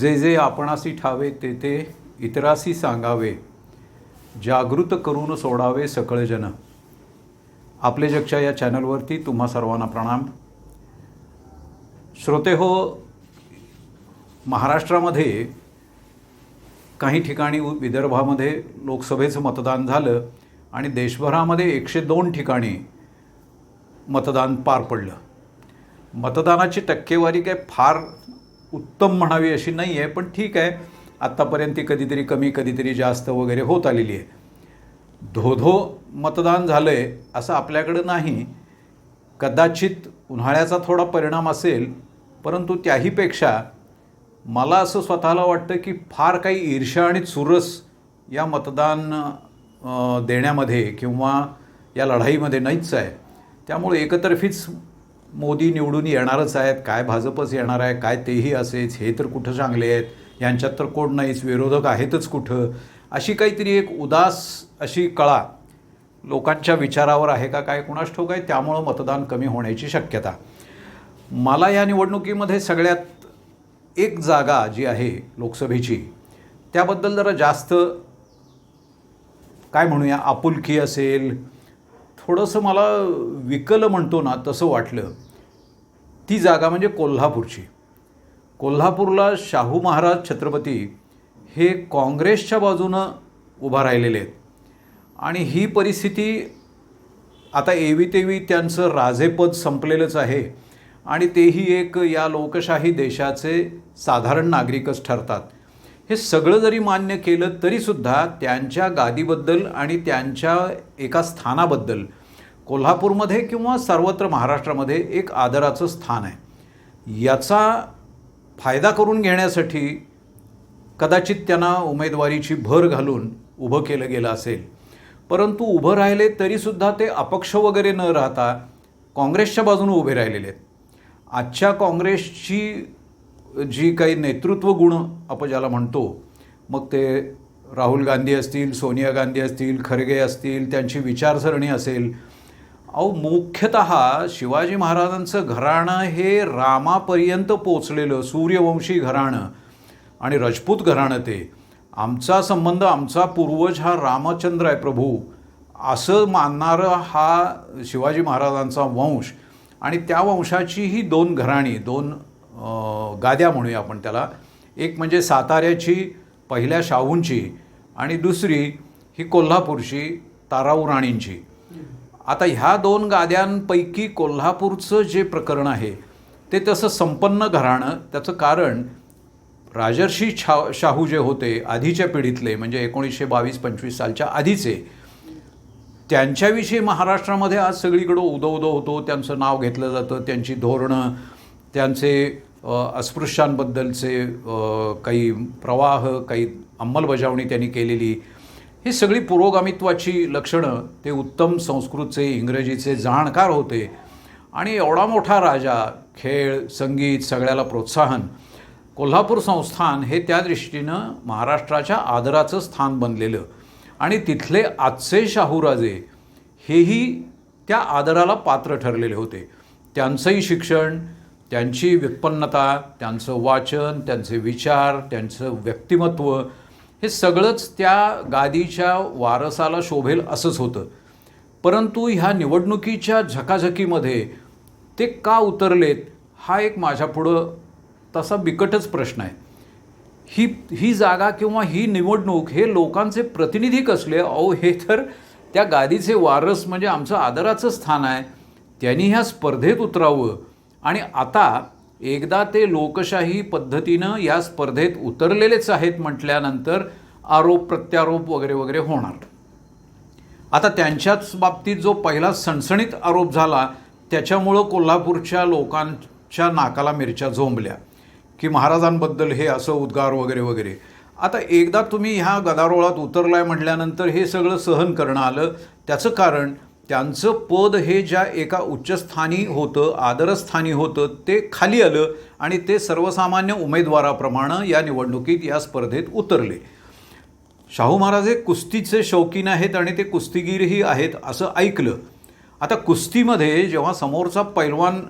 जे जे आपणासी ठावे ते ते इतरासी सांगावे जागृत करून सोडावे सकळजन आपले जगच्या या चॅनलवरती तुम्हा सर्वांना प्रणाम. श्रोते हो महाराष्ट्रामध्ये काही ठिकाणी उ- विदर्भामध्ये लोकसभेचं मतदान झालं आणि देशभरामध्ये एकशे दोन ठिकाणी मतदान पार पडलं. मतदानाची टक्केवारी काय फार उत्तम म्हणावी अशी नाही आहे पण ठीक आहे आत्तापर्यंत ती कधीतरी कमी कधीतरी जास्त वगैरे होत आलेली आहे धोधो मतदान झालं आहे असं आपल्याकडं नाही. कदाचित उन्हाळ्याचा थोडा परिणाम असेल परंतु त्याहीपेक्षा मला असं स्वतःला वाटतं की फार काही ईर्ष्या आणि चुरस या मतदान देण्यामध्ये किंवा या लढाईमध्ये नाहीच आहे त्यामुळे एकतर्फीच मोदी निवडून येणारच आहेत काय भाजपच येणार आहे काय तेही असेच हे तर कुठं चांगले आहेत? यांच्यात तर कोण नाहीच विरोधक आहेतच कुठं? अशी काहीतरी एक उदास अशी कळा लोकांच्या विचारावर आहे का काय कुणास ठाऊक आहे? त्यामुळं मतदान कमी होण्याची शक्यता. मला या निवडणुकीमध्ये सगळ्यात एक जागा जी आहे लोकसभेची त्याबद्दल जरा जास्त काय म्हणूया आपुलकी असेल थोडंसं मला विकल म्हणतो ना तसं वाटलं. ती जागा म्हणजे कोल्हापूरची. कोल्हापूरला शाहू महाराज छत्रपती हे काँग्रेसच्या बाजूनं उभा राहिलेले आहेत. आणि ही परिस्थिती आता एवी तेवी त्यांचं राजेपद संपलेलंच आहे आणि तेही एक या लोकशाही देशाचे साधारण नागरिकच ठरतात. हे सगळं जरी मान्य केलं तरीसुद्धा त्यांच्या गादीबद्दल आणि त्यांच्या एका स्थानाबद्दल कोल्हापूरमध्ये किंवा सर्वत्र महाराष्ट्रामध्ये एक आदराचं स्थान आहे. याचा फायदा करून घेण्यासाठी कदाचित त्यांना उमेदवारीची भर घालून उभं केलं गेलं असेल. परंतु उभं राहिले तरीसुद्धा ते अपक्ष वगैरे न राहता काँग्रेसच्या बाजूने उभे राहिलेले आहेत. आजच्या काँग्रेसची जी काही नेतृत्व गुण आपण ज्याला म्हणतो मग ते राहुल गांधी असतील सोनिया गांधी असतील खरगे असतील त्यांची विचारसरणी असेल अहो मुख्यतः शिवाजी महाराजांचं घराणं हे रामापर्यंत पोचलेलं सूर्यवंशी घराणं आणि राजपूत घराणं ते. आमचा संबंध आमचा पूर्वज हा रामचंद्र आहे प्रभू. असं मानणारं हा शिवाजी महाराजांचा वंश. आणि त्या वंशाची ही दोन घराणी दोन गाद्या म्हणूया आपण त्याला. एक म्हणजे साताऱ्याची पहिल्या शाहूंची आणि दुसरी ही कोल्हापूरची ताराऊ राणींची. आता ह्या दोन गाद्यांपैकी कोल्हापूरचं जे प्रकरण आहे ते तसं संपन्न घराणं त्याचं कारण राजर्षी छा शाहू जे होते आधीच्या पिढीतले म्हणजे एकोणीसशे बावीस पंचवीस सालच्या आधीचे त्यांच्याविषयी महाराष्ट्रामध्ये आज सगळीकडं उदो उदो होतो त्यांचं नाव घेतलं जातं त्यांची धोरणं त्यांचे अस्पृश्यांबद्दलचे काही प्रवाह काही अंमलबजावणी त्यांनी केलेली ही सगळी पुरोगामित्वाची लक्षणं ते उत्तम संस्कृतचे इंग्रजीचे जाणकार होते. आणि एवढा मोठा राजा खेळ संगीत सगळ्याला प्रोत्साहन कोल्हापूर संस्थान हे त्या दृष्टीनं महाराष्ट्राच्या आदराचं स्थान बनलेलं. आणि तिथले आजचे शाहूराजे हेही त्या आदराला पात्र ठरलेले होते. त्यांचंही शिक्षण त्यांची व्युत्पन्नता त्यांचं वाचन त्यांचे विचार त्यांचं व्यक्तिमत्व हे सगळंच त्या गादीच्या वारसाला शोभेल असंच होतं. परंतु ह्या निवडणुकीच्या झकाझकीमध्ये ते का उतरलेत हा एक माझ्यापुढं तसा बिकटच प्रश्न आहे. ही ही जागा किंवा ही निवडणूक हे लोकांचे प्रतिनिधी कसले? अहो हे तर त्या गादीचे वारस म्हणजे आमचं आदराचं स्थान आहे. त्यांनी ह्या स्पर्धेत उतरावं. आणि आता एकदा ते लोकशाही पद्धतीनं या स्पर्धेत उतरलेलेच आहेत म्हटल्यानंतर आरोप प्रत्यारोप वगैरे वगैरे होणार. आता त्यांच्याच बाबतीत जो पहिला सणसणीत आरोप झाला त्याच्यामुळं कोल्हापूरच्या लोकांच्या नाकाला मिरच्या झोंबल्या की महाराजांबद्दल हे असं उद्गार वगैरे वगैरे. आता एकदा तुम्ही ह्या गदारोळात उतरलाय म्हटल्यानंतर हे सगळं सहन करणं आलं. त्याचं कारण त्यांचं पद हे ज्या एका उच्चस्थानी होतं आदरस्थानी होतं ते खाली आलं आणि ते सर्वसामान्य उमेदवाराप्रमाणे या निवडणुकीत या स्पर्धेत उतरले. शाहू महाराज हे कुस्तीचे शौकीन आहेत आणि ते कुस्तीगीरही आहेत असं ऐकलं. आता कुस्तीमध्ये जेव्हा समोरचा पैलवान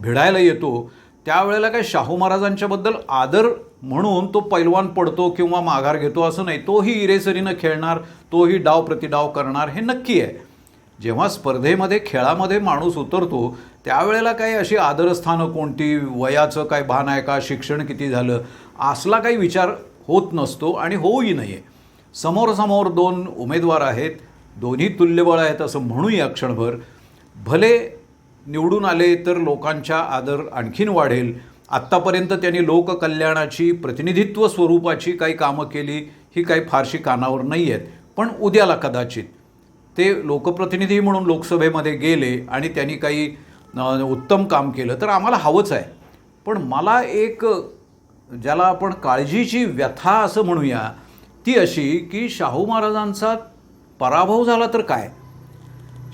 भिडायला येतो त्यावेळेला काय शाहू महाराजांच्याबद्दल आदर म्हणून तो पैलवान पडतो किंवा माघार घेतो असं नाही तोही इरेसरीनं खेळणार तोही डाव प्रतिडाव करणार हे नक्की आहे. जेव्हा स्पर्धेमध्ये खेळामध्ये माणूस उतरतो त्यावेळेला काही अशी आदरस्थानं कोणती वयाचं काय भान आहे का शिक्षण किती झालं असला काही विचार होत नसतो आणि होऊही नाही समोरसमोर दोन उमेदवार आहेत दोन्ही तुल्यबळ आहेत असं म्हणूया क्षणभर. भले निवडून आले तर लोकांच्या आदर आणखीन वाढेल. आत्तापर्यंत त्यांनी लोककल्याणाची प्रतिनिधित्व स्वरूपाची काही कामं केली ही काही फारशी कानावर नाही आहेत पण उद्याला कदाचित ते लोकप्रतिनिधी म्हणून लोकसभेमध्ये गेले आणि त्यांनी काही उत्तम काम केलं तर आम्हाला हवंच आहे. पण मला एक ज्याला आपण काळजीची व्यथा असं म्हणूया ती अशी की शाहू महाराजांचा पराभव झाला तर काय?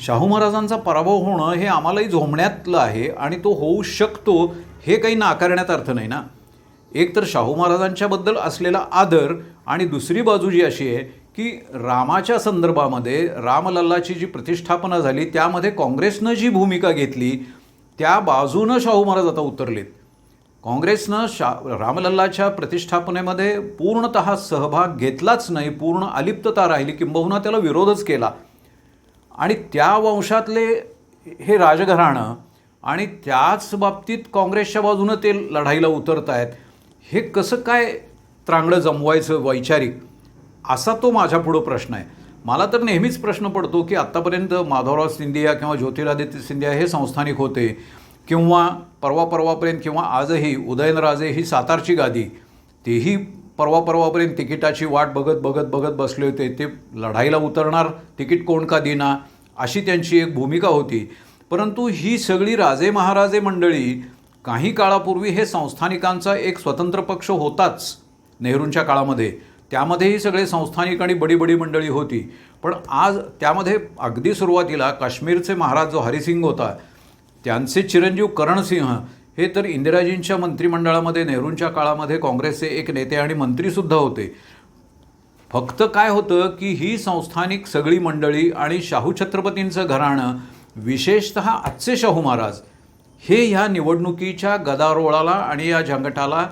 शाहू महाराजांचा पराभव होणं हे आम्हालाही झोमण्यातलं आहे आणि तो होऊ शकतो हे काही नाकारण्यात अर्थ नाही ना? एक तर शाहू महाराजांच्याबद्दल असलेला आदर आणि दुसरी बाजू जी अशी आहे की रामाच्या संदर्भामध्ये रामलल्लाची जी प्रतिष्ठापना झाली त्यामध्ये काँग्रेसनं जी भूमिका घेतली त्या बाजूनं शाहू महाराज आता उतरलेत. काँग्रेसनं शा रामलल्लाच्या प्रतिष्ठापनेमध्ये पूर्णत सहभाग घेतलाच नाही पूर्ण अलिप्तता राहिली किंबहुना त्याला विरोधच केला. आणि त्या वंशातले हे राजघराणं आणि त्याच बाबतीत काँग्रेसच्या बाजूनं ते लढाईला उतरत आहेत हे कसं काय त्रांगडं जमवायचं वैचारिक? असा तो माझ्यापुढं प्रश्न आहे. मला तर नेहमीच प्रश्न पडतो की आत्तापर्यंत माधवराव सिंधिया किंवा ज्योतिरादित्य सिंधिया हे संस्थानिक होते किंवा परवा परवापर्यंत किंवा आजही उदयनराजे ही सातारची गादी तेही परवा परवापर्यंत तिकिटाची वाट बघत बघत बघत बसले होते. ते लढाईला उतरणार तिकीट कोण का देणार अशी त्यांची एक भूमिका होती. परंतु ही सगळी राजे महाराजे मंडळी काही काळापूर्वी हे संस्थानिकांचा एक स्वतंत्र पक्ष होताच नेहरूंच्या काळामध्ये. त्यामध्येही सगळे संस्थानिक आणि बडी बडी मंडळी होती. पण आज त्यामध्ये अगदी सुरुवातीला काश्मीरचे महाराज जो हरिसिंग होता त्यांचे चिरंजीव करणसिंह हे तर इंदिराजींच्या मंत्रिमंडळामध्ये नेहरूंच्या काळामध्ये काँग्रेसचे एक नेते आणि मंत्रीसुद्धा होते. फक्त काय होतं की ही संस्थानिक सगळी मंडळी आणि शाहू छत्रपतींचं घराणं विशेषत आजचे शाहू महाराज हे ह्या निवडणुकीच्या गदारोळाला आणि या झंगटाला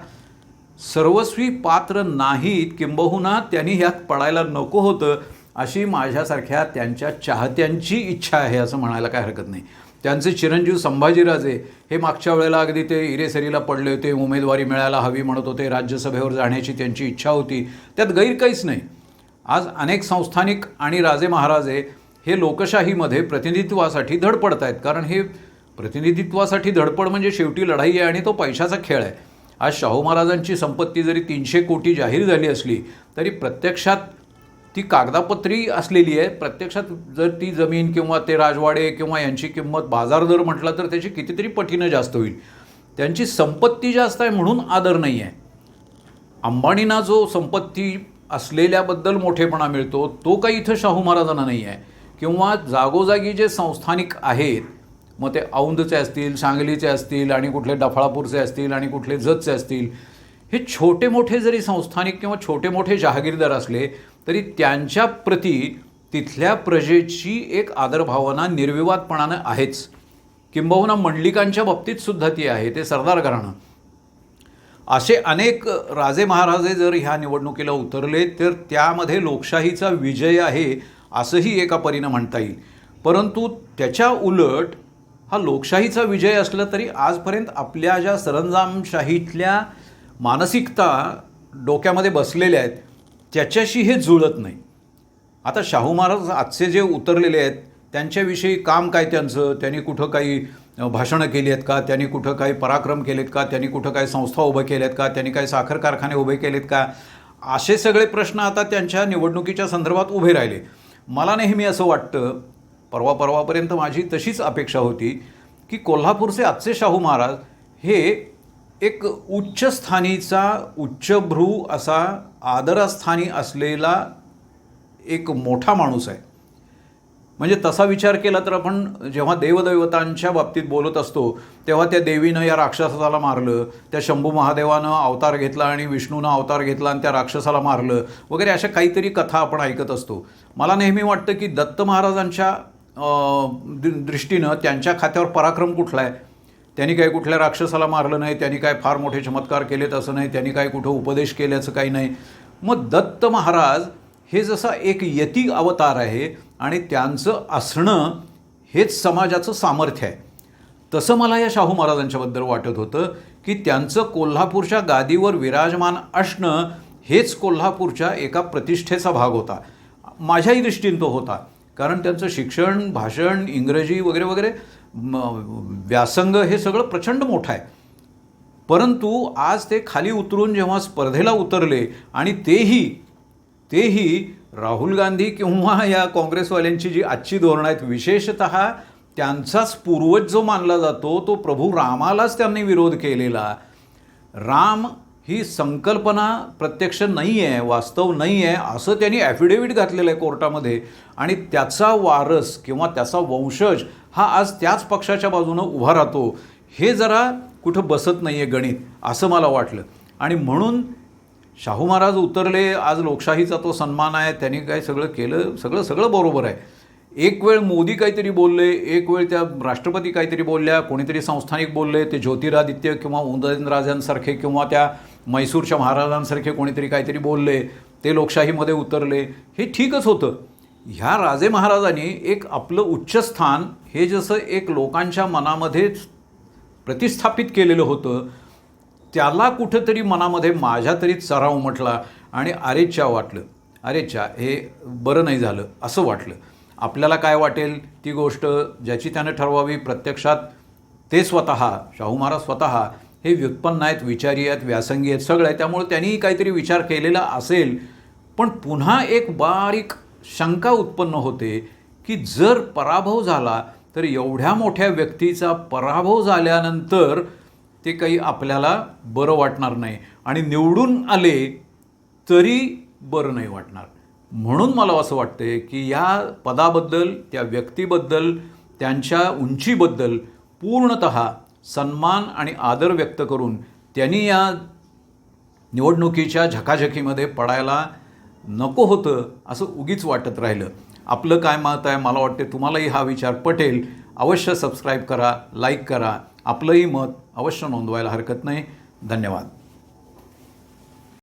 सर्वस्वी पात्र नाहीत किंबहुना त्यांनी ह्यात पडायला नको होतं अशी माझ्यासारख्या त्यांच्या चाहत्यांची इच्छा आहे असं म्हणायला काय हरकत नाही. त्यांचे चिरंजीव संभाजीराजे हे मागच्या वेळेला अगदी ते इरेसरीला पडले होते उमेदवारी मिळायला हवी म्हणत होते राज्यसभेवर जाण्याची त्यांची इच्छा होती. त्यात गैर काहीच नाही. आज अनेक संस्थानिक आणि राजे महाराजे हे लोकशाहीमध्ये प्रतिनिधित्वासाठी धडपडत आहेत कारण हे प्रतिनिधित्वासाठी धडपड म्हणजे शेवटी लढाई आहे आणि तो पैशाचा खेळ आहे. आज शाहू महाराजांची संपत्ती जरी तीनशे कोटी जाहीर झाली असली तरी प्रत्यक्षात ती कागदापत्री असलेली आहे. प्रत्यक्षात जर ती जमीन किंवा ते राजवाडे किंवा यांची किंमत बाजार दर म्हटला तर त्याची कितीतरी पटीनं जास्त होईल. त्यांची संपत्ती जास्त आहे म्हणून आदर नाही आहे अंबानींना जो संपत्ती असलेल्याबद्दल मोठेपणा मिळतो तो काही इथं शाहू महाराजांना नाही आहे किंवा जागोजागी जे संस्थानिक आहेत मग ते औंधचे असतील सांगलीचे असतील आणि कुठले डफळापूरचे असतील आणि कुठले जतचे असतील हे छोटे मोठे जरी संस्थानिक किंवा छोटे मोठे जहागीरदार असले तरी त्यांच्या प्रती तिथल्या प्रजेची एक आदरभावना निर्विवादपणानं आहेच. किंबहुना मंडलिकांच्या बाबतीत सुद्धा ती आहे ते सरदार घराणं असे अनेक राजे महाराजे जर ह्या निवडणुकीला उतरले तर त्यामध्ये लोकशाहीचा विजय आहे असंही एका परीनं म्हणता येईल. परंतु त्याच्या उलट हा लोकशाहीचा विजय असला तरी आजपर्यंत आपल्या ज्या सरंजामशाहीतल्या मानसिकता डोक्यामध्ये बसलेल्या आहेत त्याच्याशी हे जुळत नाही. आता शाहू महाराज आजचे जे उतरलेले आहेत त्यांच्याविषयी काम काय त्यांचं? त्यांनी कुठं काही भाषणं केली आहेत का? त्यांनी कुठं काही पराक्रम केलेत का? त्यांनी कुठं काही संस्था उभं केल्या आहेत का? त्यांनी काही साखर कारखाने उभे केलेत का? असे सगळे प्रश्न आता त्यांच्या निवडणुकीच्या संदर्भात उभे राहिले. मला नेहमी असं वाटतं परवा परवापर्यंत माझी तशीच अपेक्षा होती की कोल्हापूरचे आजचे शाहू महाराज हे एक उच्चस्थानीचा उच्चभ्रू असा आदरस्थानी असलेला एक मोठा माणूस आहे. म्हणजे तसा विचार केला तर आपण जेव्हा देवदैवतांच्या बाबतीत बोलत असतो तेव्हा त्या देवीनं या राक्षसाला मारलं त्या शंभू महादेवानं अवतार घेतला आणि विष्णूनं अवतार घेतला आणि त्या राक्षसाला मारलं वगैरे अशा काहीतरी कथा आपण ऐकत असतो. मला नेहमी वाटतं की दत्त महाराजांच्या दृष्टीनं त्यांच्या खात्यावर पराक्रम कुठला आहे? त्यांनी काही कुठल्या राक्षसाला मारलं नाही त्यांनी काय फार मोठे चमत्कार केलेत असं नाही त्यांनी काय कुठं उपदेश केल्याचं काही नाही. मग दत्त महाराज हे जसा एक यती अवतार आहे आणि त्यांचं असणं हेच समाजाचं सामर्थ्य आहे. तसं मला या शाहू महाराजांच्याबद्दल वाटत होतं की त्यांचं कोल्हापूरच्या गादीवर विराजमान असणं हेच कोल्हापूरच्या एका प्रतिष्ठेचा भाग होता. माझ्याही दृष्टीनं तो होता. कारण त्यांचं शिक्षण भाषण इंग्रजी वगैरे वगैरे व्यासंग हे सगळं प्रचंड मोठं आहे. परंतु आज ते खाली उतरून जेव्हा स्पर्धेला उतरले आणि तेही तेही राहुल गांधी किंवा या काँग्रेसवाल्यांची जी आजची धोरणं आहेत विशेषत त्यांचाच पूर्वज जो मानला जातो तो प्रभू रामालाच त्यांनी विरोध केलेला. राम ही संकल्पना प्रत्यक्ष नाही आहे वास्तव नाही आहे असं त्यांनी ॲफिडेव्हिट घातलेलं आहे कोर्टामध्ये. आणि त्याचा वारस किंवा त्याचा वंशज हा आज त्याच पक्षाच्या बाजूनं उभा राहतो. हे जरा कुठं बसत नाही आहे गणित असं मला वाटलं. आणि म्हणून शाहू महाराज उतरले आज लोकशाहीचा तो सन्मान आहे त्यांनी काय सगळं केलं सगळं सगळं बरोबर आहे. एक वेळ मोदी काहीतरी बोलले एक वेळ त्या राष्ट्रपती काहीतरी बोलल्या कोणीतरी संस्थानिक बोलले ते ज्योतिरादित्य किंवा उदयनराजांसारखे किंवा त्या म्हैसूरच्या महाराजांसारखे कोणीतरी काहीतरी बोलले ते लोकशाहीमध्ये उतरले हे ठीकच होतं. ह्या राजे महाराजांनी एक आपलं उच्चस्थान हे जसं एक लोकांच्या मनामध्ये प्रतिस्थापित केलेलं होतं त्याला कुठंतरी मनामध्ये माझ्या तरी चरा उमटला आणि अरेच्या वाटलं. अरेच्या हे बरं नाही झालं असं वाटलं. आपल्याला काय वाटेल ती गोष्ट ज्याची त्यानं ठरवावी प्रत्यक्षात ते स्वतः शाहू महाराज स्वतः हे व्युत्पन्न आहेत विचारी आहेत व्यासंगी आहेत सगळं आहे. त्यामुळे त्यांनीही काहीतरी विचार केलेला असेल. पण पुन्हा एक बारीक शंका उत्पन्न होते की जर पराभव झाला तर एवढ्या मोठ्या व्यक्तीचा पराभव झाल्यानंतर ते काही आपल्याला बरं वाटणार नाही. आणि निवडून आले तरी बरं नाही वाटणार. म्हणून मला असं वाटतं की या पदाबद्दल त्या व्यक्तीबद्दल त्यांच्या उंचीबद्दल पूर्णत सन्मान आणि आदर व्यक्त करून त्यांनी या निवडणुकीच्या झकाझकीमध्ये पडायला नको होतं असं उगीच वाटत राहिलं. आपलं काय मत आहे मला वाटते तुम्हालाही हा विचार पटेल. अवश्य सबस्क्राईब करा लाईक करा. आपलंही मत अवश्य नोंदवायला हरकत नाही. धन्यवाद.